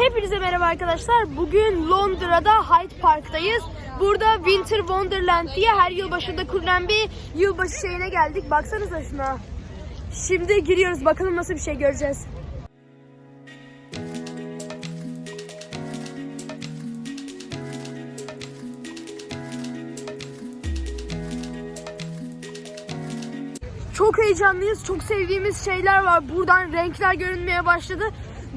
Hepinize merhaba arkadaşlar. Bugün Londra'da Hyde Park'tayız. Burada Winter Wonderland diye her yıl başında kurulan bir yılbaşı şeyine geldik. Baksanıza şuna. Şimdi giriyoruz. Bakalım nasıl bir şey göreceğiz. Çok heyecanlıyız. Çok sevdiğimiz şeyler var. Buradan renkler görünmeye başladı.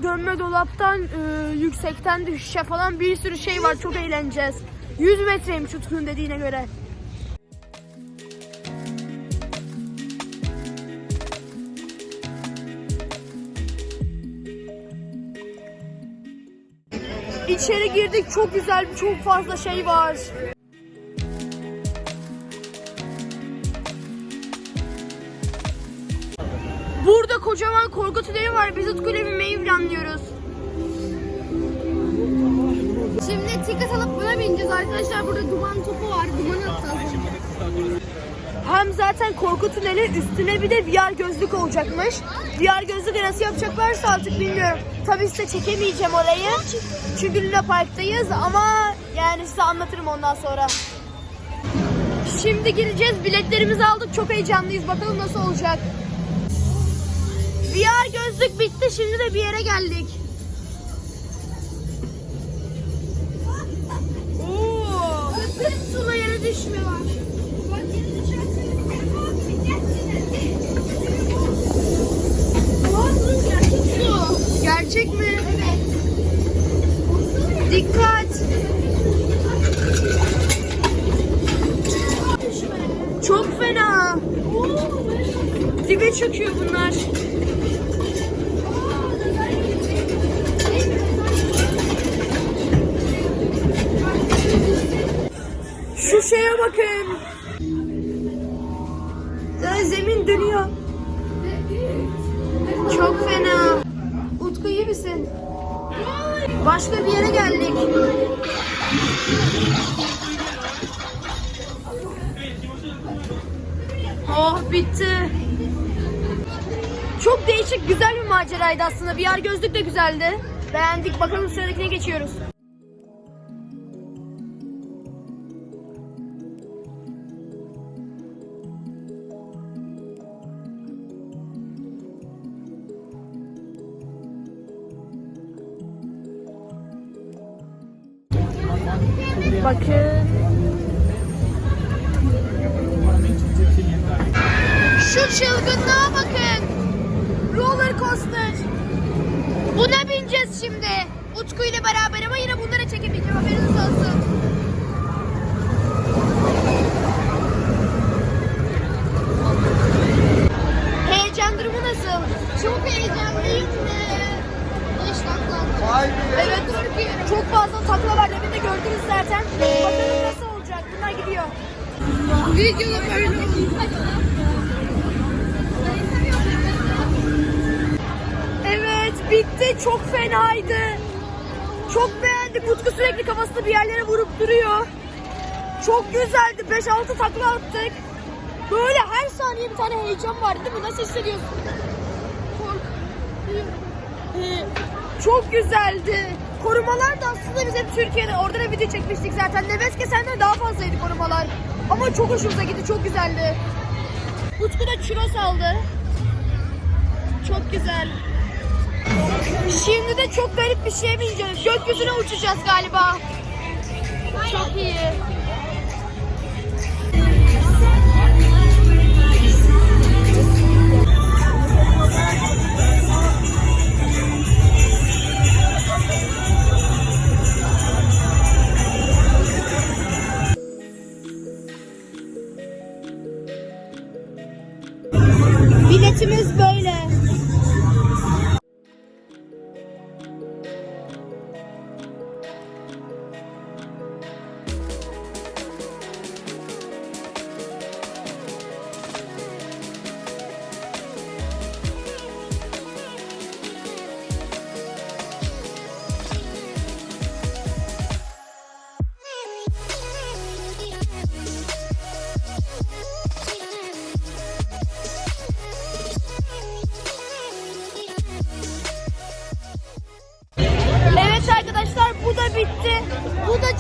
Dönme dolaptan e, yüksekten düşüşe falan bir sürü şey var. Çok eğleneceğiz. 100 metreymiş Utku'nun dediğine göre. İçeri girdik. Çok güzel, çok fazla şey var. Kocaman korku tüneli var. Biz Utku'yla binmeyi planlıyoruz. Şimdi ticket alıp buna bineceğiz arkadaşlar. Burada duman topu var. Duman atacağız. Hem zaten korku tüneli üstüne bir de VR gözlük olacakmış. VR gözlük nasıl yapacaklarsa artık bilmiyorum. Tabii size çekemeyeceğim orayı. Çünkü Luna Park'tayız ama yani size anlatırım ondan sonra. Şimdi gireceğiz. Biletlerimizi aldık. Çok heyecanlıyız. Bakalım nasıl olacak. VR gözlük bitti. Şimdi de bir yere geldik. Oo. Sakın sula yere düşme var. Gerçek mi? Dikkat. Çok fena. Dibe çöküyor bunlar. Bakın. Ya zemin dönüyor. Çok fena. Utku iyi misin? Başka bir yere geldik. Oh bitti. Çok değişik güzel bir maceraydı aslında. VR gözlük de güzeldi. Beğendik. Bakalım sıradakine geçiyoruz. Bakın. Şu çılgınlığa bakın. Roller coaster. Buna bineceğiz şimdi. Utku ile beraber ama yine bunları çekemeyeceğim haberiniz olsun. Heyecan durumu nasıl? Çok heyecanlıyım. 5 dakika. Evet çok fazla takla var demin de gördünüz zaten. Bakalım nasıl olacak. Bunlar gidiyor. Videoda böyle. Evet bitti. Çok fenaydı. Çok beğendik. Utku sürekli kafasını bir yerlere vurup duruyor. Çok güzeldi. 5-6 takla attık. Böyle her saniye bir tane heyecan vardı değil mi? Nasıl hissediyorsun? Çok güzeldi. Korumalar da aslında bizim Türkiye'de orada da video çekmiştik zaten. Nefes kesenden daha fazlaydı korumalar. Ama çok hoşumuza gitti. Çok güzeldi. Utku da churros aldı. Çok güzel. Şimdi de çok garip bir şeye bineceğiz. Gökyüzüne uçacağız galiba. Çok iyi.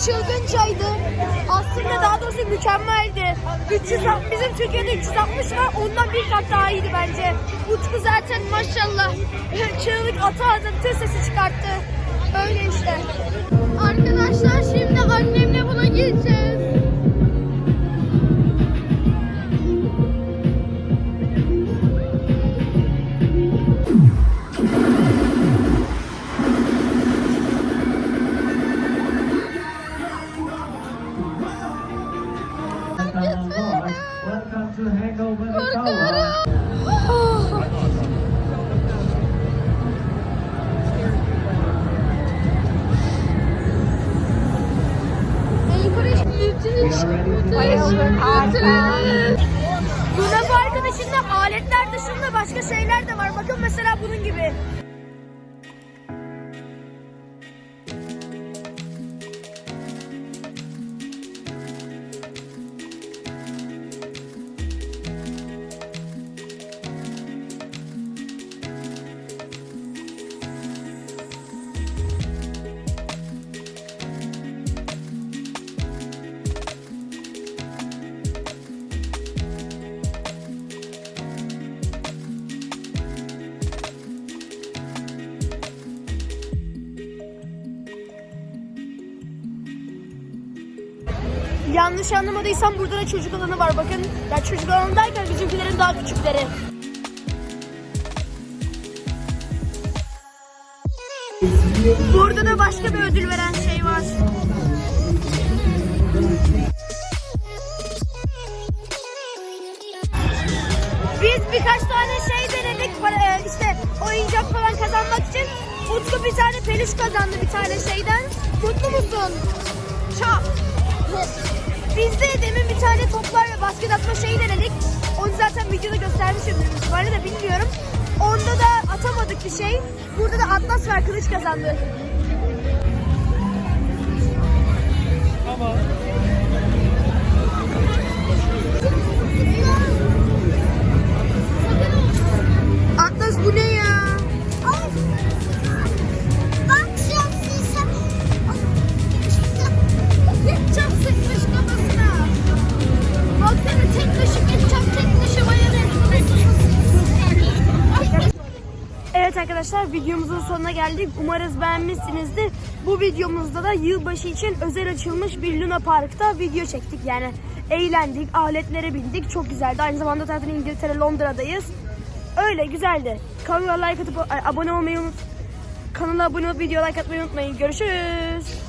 Çılgıncaydı. Aslında daha doğrusu mükemmeldi. 300, bizim Türkiye'de 360 var. Ondan bir kat daha iyiydi bence. Utku zaten maşallah çığlık ata ata bütün sesi çıkarttı. Öyle işte. Luna Park'ın dışında aletler dışında başka şeyler de var. Bakın mesela bunun gibi. Yanlış anlamadıysam burada da çocuk alanı var bakın. Ya çocuk alanı derken bizimkilerin daha küçükleri. Burada da başka bir ödül veren şey var. Biz birkaç tane şey denedik. Para, e, işte oyuncak falan kazanmak için. Utku bir tane peluş kazandı bir tane şeyden. Mutlu musun? Çok. Biz de demin bir tane toplar ve basket atma şeyi denedik. Onu zaten videoda göstermişimdir müsaade de bilmiyorum. Onda da atamadık bir şey. Burada da Atlas var kılıç kazandı. Arkadaşlar videomuzun sonuna geldik. Umarız beğenmişsinizdir. Bu videomuzda da yılbaşı için özel açılmış bir Luna Park'ta video çektik. Yani eğlendik, aletlere bindik. Çok güzeldi. Aynı zamanda zaten İngiltere, Londra'dayız. Öyle güzeldi. Kanala like atıp abone olmayı unut. Kanala abone olup video like atmayı unutmayın. Görüşürüz.